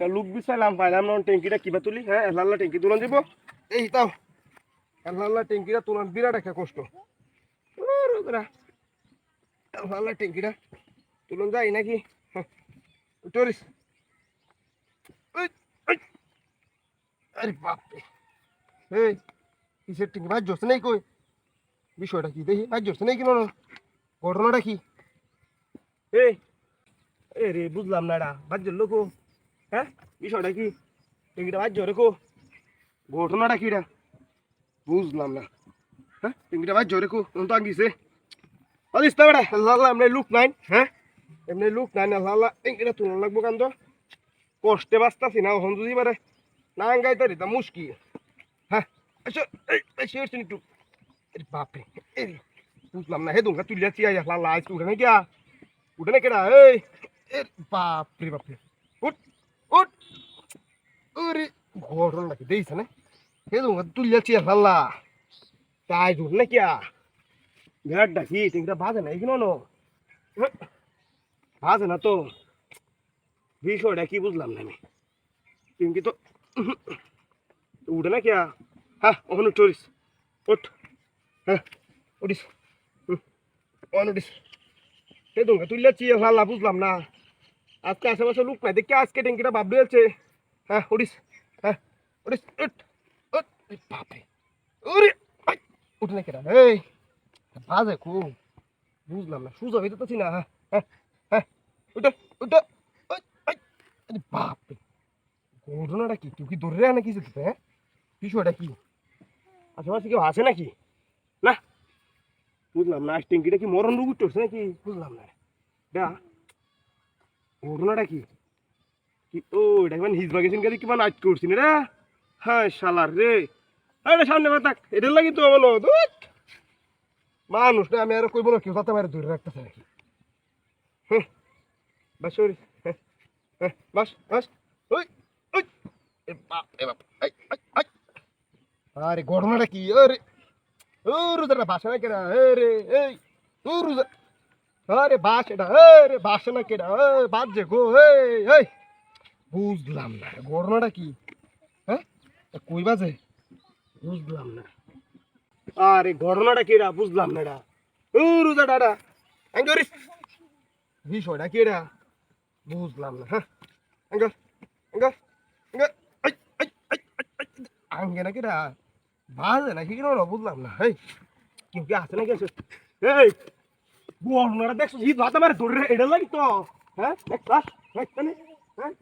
Look বিচাইলাম পাইলাম না ট্যাঙ্কিটা কিবা তুলি হ্যাঁ এলাল্লা ট্যাঙ্কি তুলন যাব এই তাও এলাল্লা ট্যাঙ্কিটা তুলন বিরাট একটা কষ্ট। এলাল্লা ট্যাঙ্কিটা তুলন যাই নাকি? ওই। আরে বাপরে এই কিসের ট্যাঙ্কি ভাই জোস নেই কই? বিষয়টা কি দেখি? ভাই জোস নেই কি না ঘটনাটা কি? এই এ রে বুঝলাম না এটা বাজ্যের লোক হ্যাঁ? বিষয়টা কি? টিঙ্গিটা বাজ্য রে কো। ঘটনাটা কি এটা বুঝলাম না। হ্যাঁ? টিঙ্গিটা বাজ্য রে কো। তখন তো আঙ্গিছে। অদিস তা বেড়া লাল্লা এমনি লুক নাই হ্যাঁ? এমনি লুক নাই না লাল্লা টিঙ্গিটা তুলন লাগবো কান্দ কষ্টে বাঁচতাছি না হন যদি পারে। না আঙ্গাই তারি, তা মুশকিল হ্যাঁ? আচ্ছা একটু। বাপরে বুঝলাম না, হে দুঙ্গা, তুলিয়া চিয়া লাল্লা আজ উঠে না কিয়া? উঠে না কেডা? এই! এ বাপরে বাপরে। উঠ উঠ। ওরে ঘটনা নাকি দেইছ না? হে তো তুলিয়া চিয়া ফাল্লা। তাই জুর না কিয়া? বিরাট ডাকি, তিনটা বাজে না এগুলো নো বাজে না তো। বিষয়টা কি বুঝলাম না আমি। তুমি তো উঠে না কিয়া? হ্যাঁ ওখানে উঠিস। উঠ। হ্যাঁ উঠিস। হুম ওখানে উঠিস। হে দুঙ্গা তুলিয়া চিয়া ফাল্লা, বুঝলাম না। আজকে আশেপাশে লোক নাই। দেখি আজকে ট্যাঙ্কিটা বাপ দিয়েছে হ্যাঁ উড়িস হ্যাঁ এই বাপরে। ওরে উঠে না কেটা এই বাজে খুব বুঝলাম না সুযোগ হইতে তো না হ্যাঁ হ্যাঁ হ্যাঁ ওই, আই, আরে বাপরে। ঘটনাটা কি? তুই কি ধরে আনে কিছু দিতে হ্যাঁ? বিষয়টা কি? আশেপাশে কেউ আছে নাকি? না? বুঝলাম না ট্যাঙ্কিটা কি মরণ রুগ উঠছে নাকি? বুঝলাম না। এটা ঘটনাটা কি? কি? ও, এটা কিমান হিজবা গেছেন কাজে কিমান আট করছি রে? হ্যাঁ শালার রে। আরে সামনে এটার লাগি তো বলো দুধ মানুষ না, আমি আর কইব না, কেউ তাতে মারে ধরে রাখতেছে নাকি? বাস ওরে বাস বাস, ওই ওই বাপ এ বাপ আরে ঘটনাটা কি? আরে, ও রুদাটা বাসা না কেডা এ রে, এই, ও রুদা আরে বাস এটা আরে বাস না এ বাদ যে গো এই বুঝলাম না ঘটনাটা কি? হ্যাঁ? কই বাজে? বুঝলাম না। আরে ঘটনাটা কেডা বুঝলাম না এটা। রুদা ডাডা আঙ্গরিস বিষয়টা কেডা? বুঝলাম না হ্যাঁ। আই আই, আই, আঙ্গে না কেডা? বাজে না কি বুঝলাম না এই। কেউ কি আছে নাকি? আছে এই ঘটনাটা দেখছ জিত ভাত আমার ধরে এটা লাগি তো হ্যাঁ হ্যাঁ।